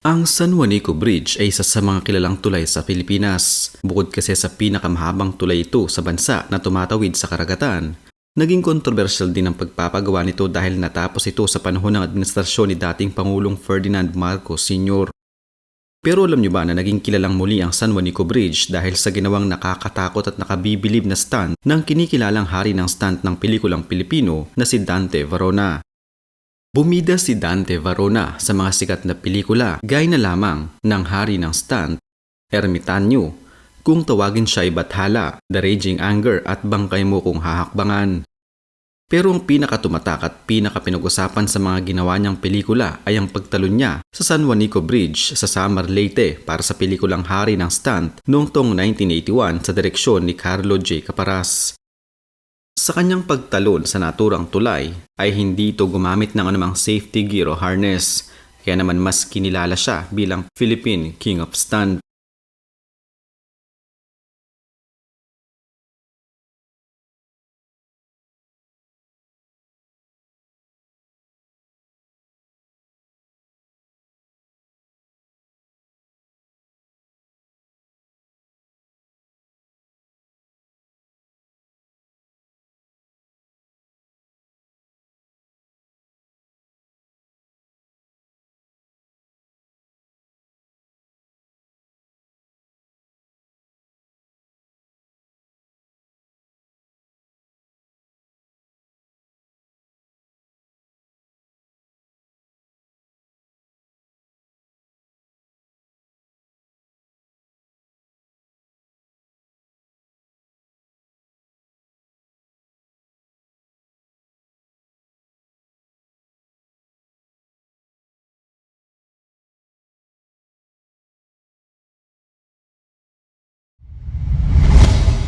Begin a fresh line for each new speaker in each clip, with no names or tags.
Ang San Juanico Bridge ay isa sa mga kilalang tulay sa Pilipinas. Bukod kasi sa pinakamahabang tulay ito sa bansa na tumatawid sa karagatan, naging kontrobersyal din ang pagpapagawa nito dahil natapos ito sa panahon ng administrasyon ni dating Pangulong Ferdinand Marcos Sr. Pero alam niyo ba na naging kilalang muli ang San Juanico Bridge dahil sa ginawang nakakatakot at nakabibilib na stunt ng kinikilalang hari ng stunt ng pelikulang Pilipino na si Dante Varona. Bumida si Dante Varona sa mga sikat na pelikula gaya na lamang ng Hari ng Stunt, Ermitanyo, Kung Tawagin Siya ay Bathala, The Raging Anger at Bangkay Mo Kung Hahakbangan. Pero ang pinakatumatak at pinakapinag-usapan sa mga ginawa niyang pelikula ay ang pagtalon niya sa San Juanico Bridge sa Samar Leyte para sa pelikulang Hari ng Stunt noong taong 1981 sa direksyon ni Carlo J. Caparas. Sa kanyang pagtalon sa naturang tulay ay hindi ito gumamit ng anumang safety gear o harness, kaya naman mas kinilala siya bilang Philippine King of Stunt.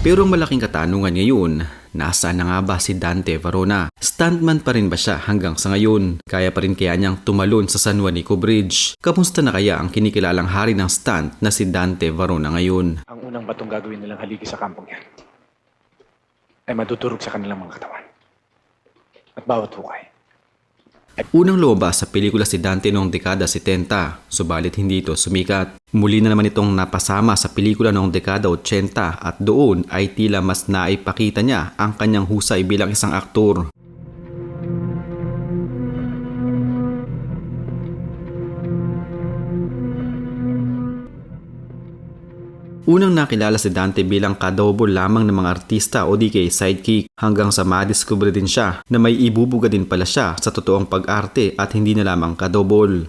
Pero malaking katanungan ngayon, nasaan na nga ba si Dante Varona? Stuntman pa rin ba siya hanggang sa ngayon? Kaya pa rin kaya niyang tumalon sa San Juanico Bridge? Kamusta na kaya ang kinikilalang hari ng stunt na si Dante Varona ngayon?
Ang unang batong gagawin nilang haligi sa kampong yan ay madudurog sa kanilang mga katawan. At bawat hukay.
Unang lumabas sa pelikula si Dante noong dekada 70, subalit hindi ito sumikat. Muli na naman itong napasama sa pelikula noong dekada 80 at doon ay tila mas naipakita niya ang kanyang husay bilang isang aktor. Unang nakilala si Dante bilang kadobol lamang ng mga artista o di kay sidekick hanggang sa madiscover din siya na may ibubuga din pala siya sa totoong pag-arte at hindi na lamang kadobol.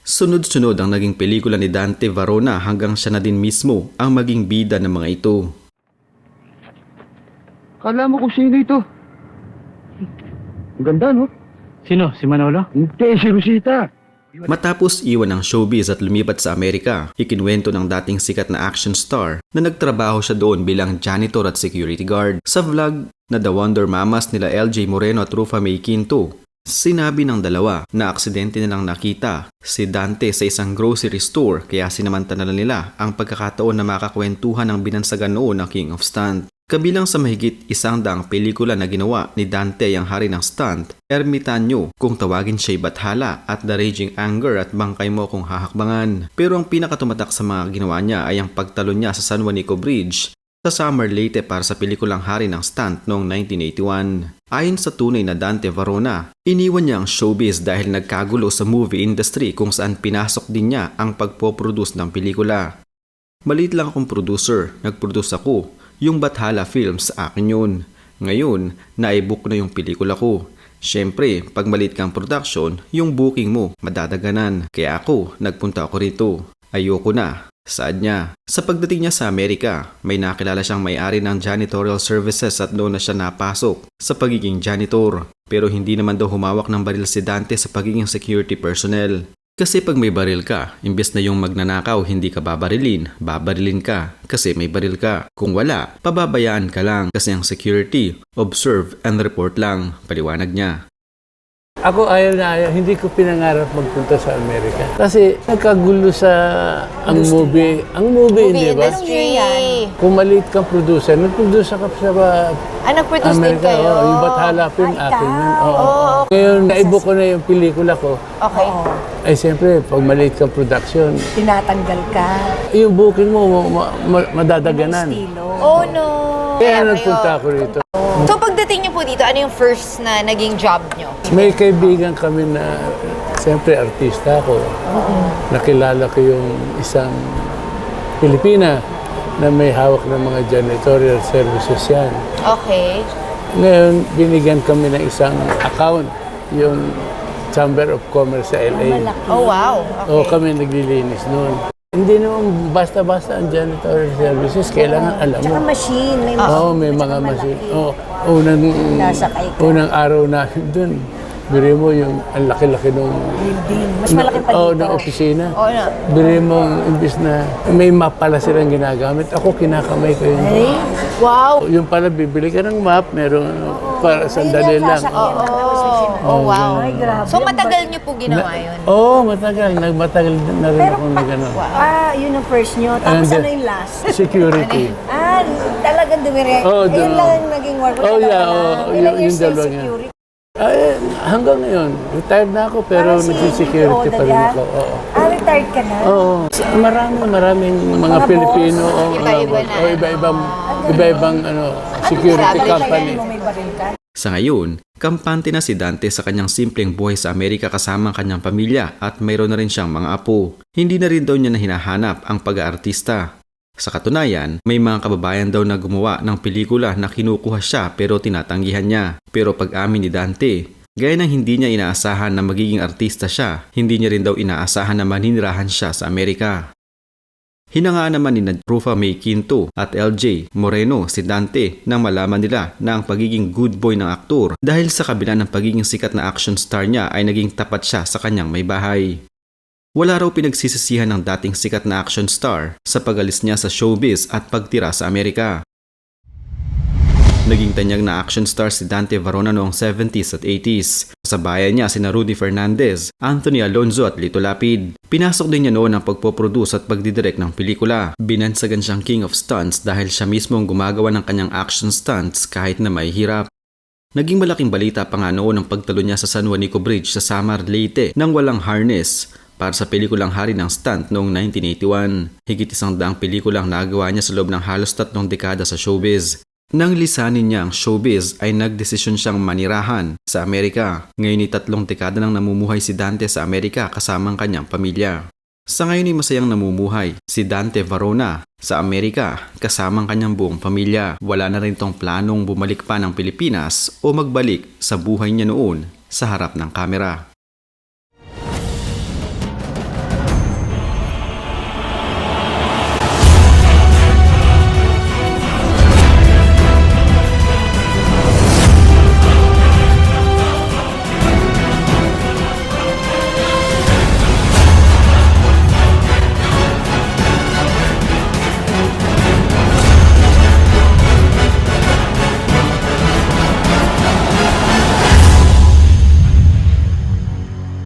Sunod-sunod ang naging pelikula ni Dante Varona hanggang siya na din mismo ang maging bida ng mga ito.
Kala mo kung sino ito? Ang ganda, no?
Sino? Si Manolo?
Hindi, si Rosita.
Matapos iwan ng showbiz at lumipat sa Amerika, ikinwento ng dating sikat na action star na nagtrabaho siya doon bilang janitor at security guard. Sa vlog na The Wonder Mamas nila LJ Moreno at Rufa May Quinto, sinabi ng dalawa na aksidente nilang nakita si Dante sa isang grocery store kaya sinamantala nila ang pagkakataon na makakwentuhan ng binansagan noon ng King of Stunt. Kabilang sa mahigit isang daang pelikula na ginawa ni Dante ang hari ng stunt, Ermitanyo, kung tawagin siya'y Bathala at The Raging Anger at Bangkay Mo kung hahakbangan. Pero ang pinakatumatak sa mga ginawa niya ay ang pagtalon niya sa San Juanico Bridge sa Summer Leyte para sa pelikulang Hari ng Stunt noong 1981. Ayon sa tunay na Dante Varona, iniwan niya ang showbiz dahil nagkagulo sa movie industry kung saan pinasok din niya ang pagpoproduce ng pelikula. Maliit lang akong producer, nagproduce ako, yung Bathala Films akin yun. Ngayon, na-book na yung pelikula ko. Siyempre, pag maliit kang production, yung booking mo madadaganan. Kaya ako, nagpunta ako rito. Ayoko na. Saad niya. Sa pagdating niya sa Amerika, may nakilala siyang may-ari ng janitorial services at doon na siya napasok sa pagiging janitor. Pero hindi naman daw humawak ng baril si Dante sa pagiging security personnel. Kasi pag may baril ka, imbes na yung magnanakaw hindi ka babarilin, babarilin ka kasi may baril ka. Kung wala, pababayaan ka lang kasi ang security, observe and report lang, paliwanag niya.
Ako ayaw na ayaw, hindi ko pinangarap magpunta sa Amerika. Kasi nagkagulo sa ang movie. Ang movie,
Movie
di ba?
industry.
Kung maliit kang producer, nag-produce ka sa ba,
Ah, nag-produce din
Amerika.
kayo?
Oh, yung ba't halapin
Ah,
akin yun. Oo.
Oo.
Ngayon, naibo ko na yung pelikula ko.
Okay.
Ay, siyempre, pag maliit kang production,
Tinatanggal ka.
yung booking mo, ma- ma- madadaganan.
Estilo.
Oh, no.
Kaya nagpunta ako rito.
So, pagdating niyo po dito, ano yung first na naging job niyo?
May kaibigan kami na, siyempre, artista ako. Nakilala ko yung isang Pilipina na may hawak ng mga janitorial services yan.
Okay.
Ngayon, binigyan kami ng isang account, yung Chamber of Commerce sa LA.
Oh, wow. Okay.
O kami naglilinis noon. Hindi naman basta-basta ang janitorial services, kailangan alam
Tsaka
mo.
machine. May
Ah.
Oo,
machine.
may
Tsaka
mga
malaki.
machine. Oh, unang,
Nasakay ka.
unang araw namin doon. Biri mo yung ang laki-laki nung
Building. Mas malaki pa
oh,
dito.
ng opisina.
Oo na.
Biri mo, imbis na may map pala silang ginagamit. Ako, kinakamay ko yun.
Ay,
Wow.
Yung pala, bibili ka ng map, meron ano, para sandali lang.
may
Oh, oh, wow.
Ay, grabe.
So, matagal niyo po ginawa yun?
Oo, oh, matagal. Nagmatagal na rin
Pero
ako na gano'n.
Ah, yun ang first nyo. Tapos
And,
ano yung last?
Security.
Ah, talagang dumire.
Oo,
Ayun lang ang naging work.
Oh, yeah, oh,
Ilang
yung-
years
yung
na
dalawa niya.
security?
Ay, hanggang ngayon. Retired na ako, pero
si
nagsisecurity pa rin ako. Oo.
Ah, retired ka na?
Oo. Sa- Maraming, maraming mga,
Mga
Pilipino o
Iba-iba na.
o iba-ibang iba-ibang ano, security company.
Sa ngayon, kampante na si Dante sa kanyang simpleng buhay sa Amerika kasama ang kanyang pamilya at mayroon na rin siyang mga apo. Hindi na rin daw niya na hinahanap ang pag-aartista. Sa katunayan, may mga kababayan daw na gumawa ng pelikula na kinukuha siya pero tinatanggihan niya. Pero pag-amin ni Dante, gaya ng hindi niya inaasahan na magiging artista siya, hindi niya rin daw inaasahan na maninirahan siya sa Amerika. Hinangaan naman ni Rufa May Quinto at LJ Moreno si Dante nang malaman nila na ang pagiging good boy ng aktor dahil sa kabila ng pagiging sikat na action star niya ay naging tapat siya sa kanyang may bahay. Wala raw pinagsisisihan ng dating sikat na action star sa pagalis niya sa showbiz at pagtira sa Amerika. Naging tanyag na action star si Dante Varona noong 70s at 80s. Sa bayan niya sina Rudy Fernandez, Anthony Alonzo at Lito Lapid. Pinasok din niya noon ang pagpoproduce at pagdidirect ng pelikula. Binansagan siyang king of stunts dahil siya mismo ang gumagawa ng kanyang action stunts kahit na may hirap. Naging malaking balita pa nga noon ang pagtalo niya sa San Juanico Bridge sa Samar, Leyte nang walang harness para sa pelikulang Hari ng Stunt noong 1981. Higit isang daang pelikulang nagawa niya sa loob ng halos tatlong dekada sa showbiz. Nang lisanin niya ang showbiz ay nagdesisyon siyang manirahan sa Amerika. Ngayon ay tatlong dekada nang namumuhay si Dante sa Amerika kasama ang kanyang pamilya. Sa ngayon ay masayang namumuhay si Dante Varona sa Amerika kasama ang kanyang buong pamilya. Wala na rin tong planong bumalik pa ng Pilipinas o magbalik sa buhay niya noon sa harap ng kamera.